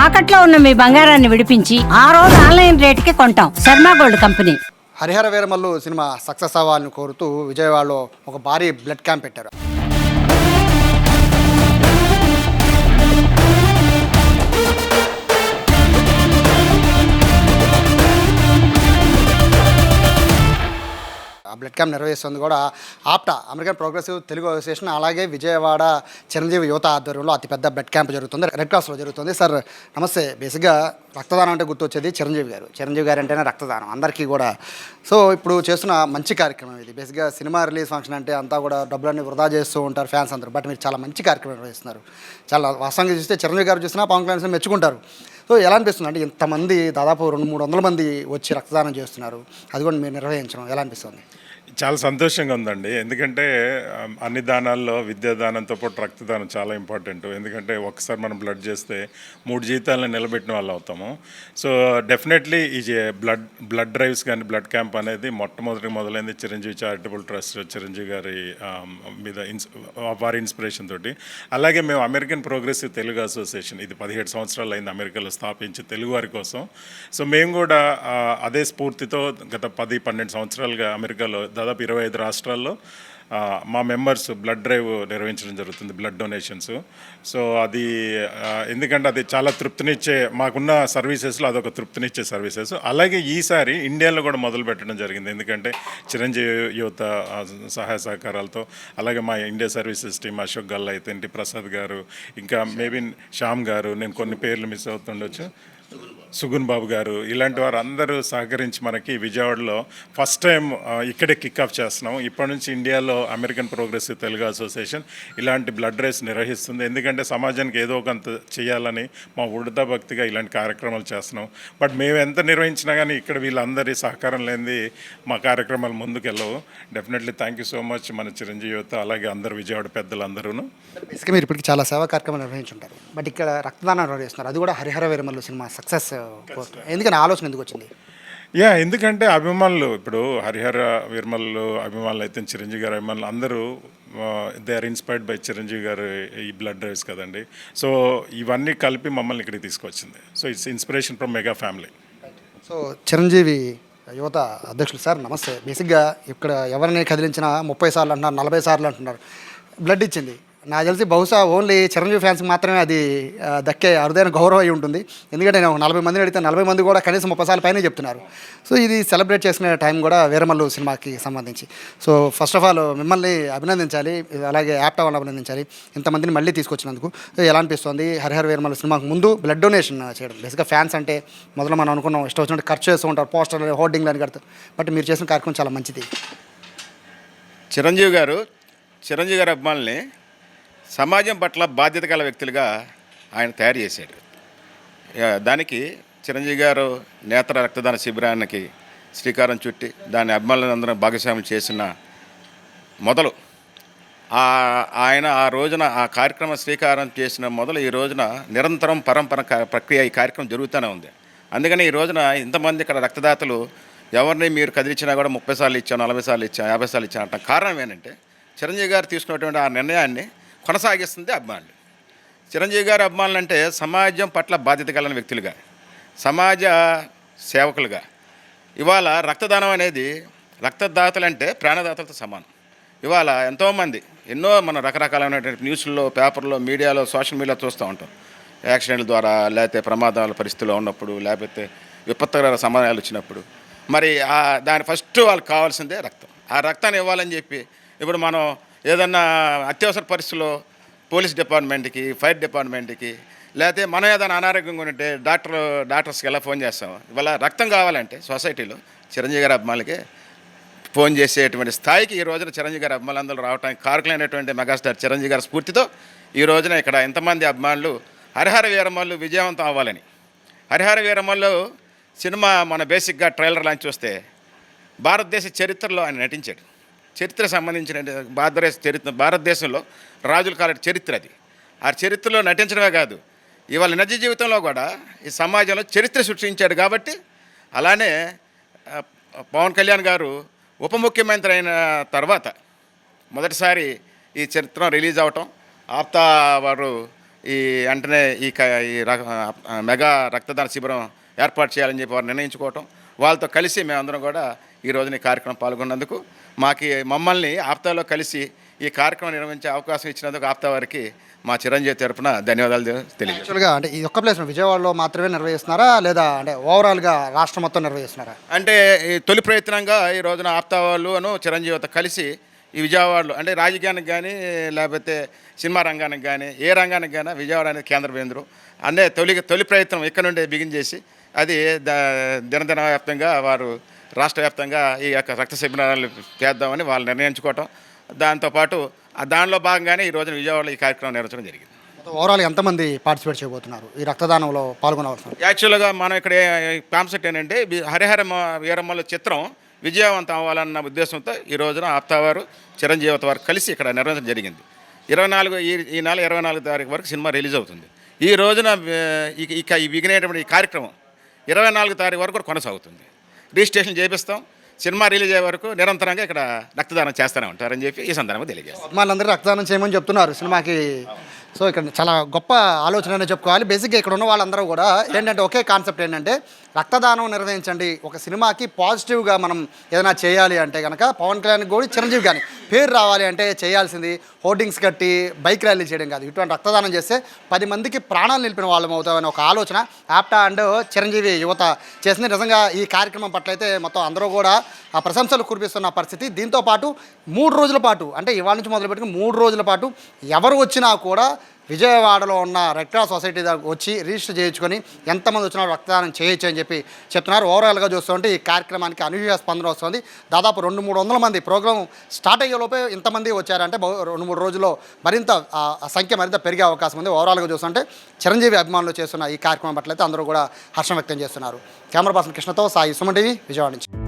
తాకట్లో ఉన్న మీ బంగారాన్ని విడిపించి ఆ రోజు ఆన్లైన్ రేట్కి కొంటాం. Sharma gold company. Harihara Veeramallu cinema success అవ్వాలని కోరుతూ విజయవాడలో ఒక భారీ బ్లడ్ క్యాంప్ పెట్టారు. ఆ నిర్వహిస్తుంది కూడా. APTA American Progressive Telugu association అలాగే విజయవాడ చిరంజీవి యువత ఆధ్వర్యంలో అతిపెద్ద బ్లడ్ క్యాంప్ జరుగుతుంది. రెడ్ క్రాస్లో జరుగుతుంది. సార్ నమస్తే. బేసిక్గా రక్తదానం అంటే గుర్తొచ్చేది చిరంజీవి గారు. చిరంజీవి గారు అంటేనే రక్తదానం అందరికీ కూడా. సో ఇప్పుడు చేస్తున్న మంచి కార్యక్రమం ఇది. బేసిక్గా సినిమా రిలీజ్ ఫంక్షన్ అంటే అంతా కూడా డబ్బులన్నీ వృధా చేస్తూ ఉంటారు ఫ్యాన్స్ అందరూ. బట్ మీరు చాలా మంచి కార్యక్రమం నిర్వహిస్తున్నారు. చాలా వాస్తవంగా చూస్తే చిరంజీవి గారు చూసినా పవన్ కళ్యాణ్ గారు మెచ్చుకుంటారు. సో ఎలా అనిపిస్తుంది? అంటే ఇంతమంది దాదాపు రెండు మూడు వందల మంది వచ్చి రక్తదానం చేస్తున్నారు. అది కూడా మీరు నిర్వహించడం ఎలా అనిపిస్తుంది? చాలా సంతోషంగా ఉందండి. ఎందుకంటే అన్ని దానాల్లో విద్యాదానంతో పాటు రక్తదానం చాలా ఇంపార్టెంట్. ఎందుకంటే ఒకసారి మనం బ్లడ్ చేస్తే మూడు జీవితాలను నిలబెట్టిన వాళ్ళు అవుతాము. సో డెఫినెట్లీ ఈ జే- బ్లడ్ బ్లడ్ డ్రైవ్స్ కానీ బ్లడ్ క్యాంప్ అనేది మొట్టమొదటి మొదలైంది చిరంజీవి చారిటబుల్ ట్రస్ట్ చిరంజీవి గారి మీద ఇన్స్ వారి ఇన్స్పిరేషన్ తోటి. అలాగే మేము అమెరికన్ ప్రోగ్రెసివ్ తెలుగు అసోసియేషన్ ఇది పదిహేడు సంవత్సరాలు అయింది అమెరికాలో స్థాపించి తెలుగు వారి కోసం. సో మేము కూడా అదే స్ఫూర్తితో గత పది పన్నెండు సంవత్సరాలుగా అమెరికాలో దాదాపు ఇరవై ఐదు రాష్ట్రాల్లో మా మెంబర్స్ బ్లడ్ డ్రైవ్ నిర్వహించడం జరుగుతుంది బ్లడ్ డొనేషన్స్ సో అది ఎందుకంటే అది చాలా తృప్తినిచ్చే మాకున్న సర్వీసెస్లో అదొక తృప్తినిచ్చే సర్వీసెస్ అలాగే ఈసారి ఇండియాలో కూడా మొదలు పెట్టడం జరిగింది. ఎందుకంటే చిరంజీవి యువత సహాయ సహకారాలతో అలాగే మా India services team Ashok Galla అయితే ప్రసాద్ గారు ఇంకా మేబీ శ్యామ్ గారు నేను కొన్ని పేర్లు మిస్ అవుతుండొచ్చు. సుగున్ బాబు గారు ఇలాంటి వారు అందరూ సహకరించి మనకి విజయవాడలో ఫస్ట్ టైం ఇక్కడే కిక్ ఆఫ్ చేస్తున్నాం. ఇప్పటి నుంచి ఇండియాలో అమెరికన్ ప్రోగ్రెసివ్ తెలుగు అసోసియేషన్ ఇలాంటి బ్లడ్ రేస్ నిర్వహిస్తుంది. ఎందుకంటే సమాజానికి ఏదో కొంత చేయాలని మా ఉడతా భక్తిగా ఇలాంటి కార్యక్రమాలు చేస్తున్నాం. బట్ మేము ఎంత నిర్వహించినా కానీ ఇక్కడ వీళ్ళందరి సహకారం లేనిది మా కార్యక్రమాలు ముందుకెళ్ళవు definitely thank you so much మన చిరంజీవి అలాగే అందరు విజయవాడ పెద్దలందరూ బేసిక్గా మీరు ఇప్పటికి చాలా సేవా కార్యక్రమాలు నిర్వహించుంటారు. బట్ ఇక్కడ రక్తదానం నిర్వహిస్తున్నారు. అది కూడా హరిహర వీరమల్లు సినిమా సక్సెస్ ఎందుకని ఆలోచన ఎందుకు వచ్చింది? యా ఎందుకంటే అభిమానులు ఇప్పుడు హరిహర విర్మల్ అభిమానులు అయితే చిరంజీవి గారి అభిమానులు అందరూ they are inspired by Chiranjeevi garu ఈ బ్లడ్ డ్రైవ్స్ కదండి. సో ఇవన్నీ కలిపి మమ్మల్ని ఇక్కడికి తీసుకొచ్చింది. So it's inspiration from mega family so Chiranjeevi యువత అధ్యక్షులు సార్ నమస్తే. బేసిక్గా ఇక్కడ ఎవరిని కదిలించినా ముప్పై సార్లు అంటున్నారు నలభై సార్లు అంటున్నారు. బ్లడ్ ఇచ్చింది. నాకు తెలిసి బహుశా ఓన్లీ చిరంజీవి ఫ్యాన్స్కి మాత్రమే అది దక్కే అరుదైన గౌరవం అయి ఉంటుంది. ఎందుకంటే నేను ఒక నలభై మందిని అడిగితే నలభై మంది కూడా కనీసం ముప్పై సార్లు పైన చెప్తున్నారు. సో ఇది సెలబ్రేట్ చేసుకునే టైం కూడా వీరమల్లు సినిమాకి సంబంధించి. సో ఫస్ట్ ఆఫ్ ఆల్ మిమ్మల్ని అభినందించాలి అలాగే యాప్టా వాళ్ళని అభినందించాలి. ఇంతమందిని మళ్ళీ తీసుకొచ్చినందుకు ఎలా అనిపిస్తుంది? హరిహర వీరమల్లు సినిమాకు ముందు బ్లడ్ డొనేషన్ చేయడం. బేసిక్గా ఫ్యాన్స్ అంటే మొదలు మనం అనుకున్నాం ఇష్టం వచ్చినట్టు ఖర్చు చేస్తూ ఉంటారు పోస్టర్లు హోర్డింగ్లు అని కడతారు బట్ మీరు చేసిన కార్యక్రమం చాలా మంచిది. చిరంజీవి గారు చిరంజీవి గారి అభిమానుల్ని సమాజం పట్ల బాధ్యత గల వ్యక్తులుగా ఆయన తయారు చేశాడు. దానికి చిరంజీవి గారు నేత్ర రక్తదాన శిబిరానికి శ్రీకారం చుట్టి దాని అభిమానులందరూ భాగస్వామ్యం చేసిన మొదలు. ఆయన ఆ రోజున ఆ కార్యక్రమం శ్రీకారం చేసిన మొదలు ఈ రోజున నిరంతరం పరంపర క- ప్రక్రియ ఈ కార్యక్రమం జరుగుతూనే ఉంది. అందుకని ఈ రోజున ఇంతమంది ఇక్కడ రక్తదాతలు ఎవరిని మీరు కదిలించినా కూడా ముప్పై సార్లు ఇచ్చాం నలభై సార్లు ఇచ్చాం యాభై సార్లు ఇచ్చాం అంట కారణం ఏంటంటే చిరంజీవి గారు తీసుకున్నటువంటి ఆ నిర్ణయాన్ని కొనసాగిస్తుంది అభిమానులు. చిరంజీవి గారి అభిమానులు అంటే సమాజం పట్ల బాధ్యత కలిగిన వ్యక్తులుగా సమాజ సేవకులుగా. ఇవాళ రక్తదానం అనేది రక్తదాతలు అంటే ప్రాణదాతలతో సమానం. ఇవాళ ఎంతోమంది ఎన్నో మన రకరకాలైనటువంటి న్యూస్లో పేపర్లో మీడియాలో సోషల్ మీడియాలో చూస్తూ ఉంటాం. యాక్సిడెంట్ల ద్వారా లేకపోతే ప్రమాదాల పరిస్థితిలో ఉన్నప్పుడు లేకపోతే విపత్తుకర సమయాలు వచ్చినప్పుడు. మరి దాని ఫస్ట్ వాళ్ళకి కావాల్సిందే రక్తం. ఆ రక్తాన్ని ఇవ్వాలని చెప్పి ఇప్పుడు మనం ఏదన్నా అత్యవసర పరిస్థితుల్లో పోలీస్ డిపార్ట్మెంట్కి ఫైర్ డిపార్ట్మెంట్కి లేకపోతే మనం ఏదైనా అనారోగ్యంగా ఉంటే డాక్టర్ డాక్టర్స్కి ఎలా ఫోన్ చేస్తాం? ఇవాళ రక్తం కావాలంటే సొసైటీలో చిరంజీవి గారి అభిమానులకి ఫోన్ చేసేటువంటి స్థాయికి ఈ రోజున చిరంజీవి గారి అభిమానులందరూ రావడానికి కారకులైనటువంటి మెగాస్టార్ చిరంజీవి గారి స్ఫూర్తితో ఈ రోజున ఇక్కడ ఎంతమంది అభిమానులు హరిహర వీరమ్మలు విజయవంతం అవ్వాలని. హరిహర వీరమల్లు సినిమా మన బేసిక్గా ట్రైలర్ లాంచ్ చూస్తే భారతదేశ చరిత్రలో ఆయన నటించాడు. చరిత్ర సంబంధించిన భారతదేశ చరిత్ర భారతదేశంలో రాజుల కాల చరిత్ర అది. ఆ చరిత్రలో నటించడమే కాదు ఇవాళ నిజ జీవితంలో కూడా ఈ సమాజంలో చరిత్ర సృష్టించాడు కాబట్టి అలానే పవన్ కళ్యాణ్ గారు ఉప ముఖ్యమంత్రి అయిన తర్వాత మొదటిసారి ఈ చరిత్ర రిలీజ్ అవటం ఆప్తా వారు ఈ వెంటనే ఈ క- ఈ మెగా రక్తదాన శిబిరం ఏర్పాటు చేయాలని చెప్పి వారు నిర్ణయించుకోవటం వాళ్ళతో కలిసి మేమందరం కూడా ఈ రోజున ఈ కార్యక్రమం పాల్గొన్నందుకు మాకు మమ్మల్ని ఆప్తాలో కలిసి ఈ కార్యక్రమం నిర్వహించే అవకాశం ఇచ్చినందుకు ఆప్తా వారికి మా చిరంజీవి తరపున ధన్యవాదాలు తెలియజేస్తాం యాక్చువల్గా అంటే ఈ ఒక్క ప్లేస్ విజయవాడలో మాత్రమే నిర్వహిస్తున్నారా? లేదా అంటే ఓవరాల్గా రాష్ట్రం మొత్తం నిర్వహిస్తున్నారా? అంటే ఈ తొలి ప్రయత్నంగా ఈ రోజున ఆప్తా వాళ్ళు అను చిరంజీవితో కలిసి ఈ విజయవాడలో అంటే రాజకీయానికి కానీ లేకపోతే సినిమా రంగానికి కానీ ఏ రంగానికి కానీ విజయవాడ అనేది కేంద్ర బిందువు. అనే తొలి తొలి ప్రయత్నం ఇక్కడ నుండి బిగిన్ చేసి అది ద దినదిన వ్యాప్తంగా వారు రాష్ట్ర వ్యాప్తంగా ఈ యొక్క రక్త శిబిరాలు చేద్దామని వాళ్ళు నిర్ణయించుకోవటం. దాంతోపాటు ఆ దానిలో భాగంగానే ఈ రోజున విజయవాడలో ఈ కార్యక్రమం నిర్వహించడం జరిగింది. ఓవరాల్ ఎంతమంది పార్టిసిపేట్ చేయబోతున్నారు? ఈ రక్తదానంలో పాల్గొనవలసిన యాక్చువల్గా మనం ఇక్కడ కాన్సెప్ట్ ఏంటంటే హరిహర వీరమ్మల చిత్రం విజయవంతం అవ్వాలన్న ఉద్దేశంతో ఈ రోజున ఆప్తావారు చిరంజీవిత వారు కలిసి ఇక్కడ నిర్వహించడం జరిగింది. ఇరవై నాలుగు ఈ ఈ నెల ఇరవై నాలుగు తారీఖు వరకు సినిమా రిలీజ్ అవుతుంది. ఈ రోజున ఇక ఈ బిగినేటువంటి ఈ కార్యక్రమం ఇరవై నాలుగు తారీఖు వరకు కూడా కొనసాగుతుంది. రిజిస్ట్రేషన్ చేపిస్తాం. సినిమా రిలీజ్ అయ్యే వరకు నిరంతరంగా ఇక్కడ రక్తదానం చేస్తూనే ఉంటారని చెప్పి ఈ సందర్భంగా తెలియజేస్తాం. మనందరూ రక్తదానం చేయమని చెప్తున్నారు. సినిమాకి సో ఇక్కడ చాలా గొప్ప ఆలోచన అనే చెప్పుకోవాలి. బేసిక్గా ఇక్కడ ఉన్న వాళ్ళందరూ కూడా ఏంటంటే ఒకే కాన్సెప్ట్ ఏంటంటే రక్తదానం నిర్వహించండి ఒక సినిమాకి పాజిటివ్గా మనం ఏదైనా చేయాలి అంటే కనుక పవన్ కళ్యాణ్ కూడా చిరంజీవి కానీ పేరు రావాలి అంటే చేయాల్సింది హోర్డింగ్స్ కట్టి బైక్ ర్యాలీ చేయడం కాదు. ఇటువంటి రక్తదానం చేస్తే పది మందికి ప్రాణాలు నిలిపిన వాళ్ళం అవుతామని ఒక ఆలోచన ఆప్టా అండ్ చిరంజీవి యువత చేసింది. నిజంగా ఈ కార్యక్రమం పట్ల అయితే మొత్తం అందరూ కూడా ఆ ప్రశంసలు కురిపిస్తున్న పరిస్థితి. దీంతో పాటు మూడు రోజుల పాటు అంటే ఇవాళ నుంచి మొదలుపెట్టుకుని మూడు రోజుల పాటు ఎవరు వచ్చినా కూడా విజయవాడలో ఉన్న రెడ్ క్రాస్ సొసైటీ దగ్గర వచ్చి రిజిస్టర్ చేయించుకొని ఎంతమంది వచ్చినా రక్తదానం చేయొచ్చు అని చెప్పి చెప్తున్నారు. ఓవరాల్గా చూస్తుంటే ఈ కార్యక్రమానికి అనూహ్య స్పందన వస్తుంది. దాదాపు రెండు మూడు వందల మంది ప్రోగ్రాం స్టార్ట్ అయ్యే లోపే ఇంతమంది వచ్చారంటే బహు- రెండు మూడు రోజుల్లో మరింత సంఖ్య మరింత పెరిగే అవకాశం ఉంది. ఓవరాల్గా చూస్తుంటే చిరంజీవి అభిమానులు చేస్తున్న ఈ కార్యక్రమం పట్లయితే అందరూ కూడా హర్షం వ్యక్తం చేస్తున్నారు. కెమెరా పర్సన్ కృష్ణతో సాయి సుమన్ టీవీ విజయవాడ నుంచి.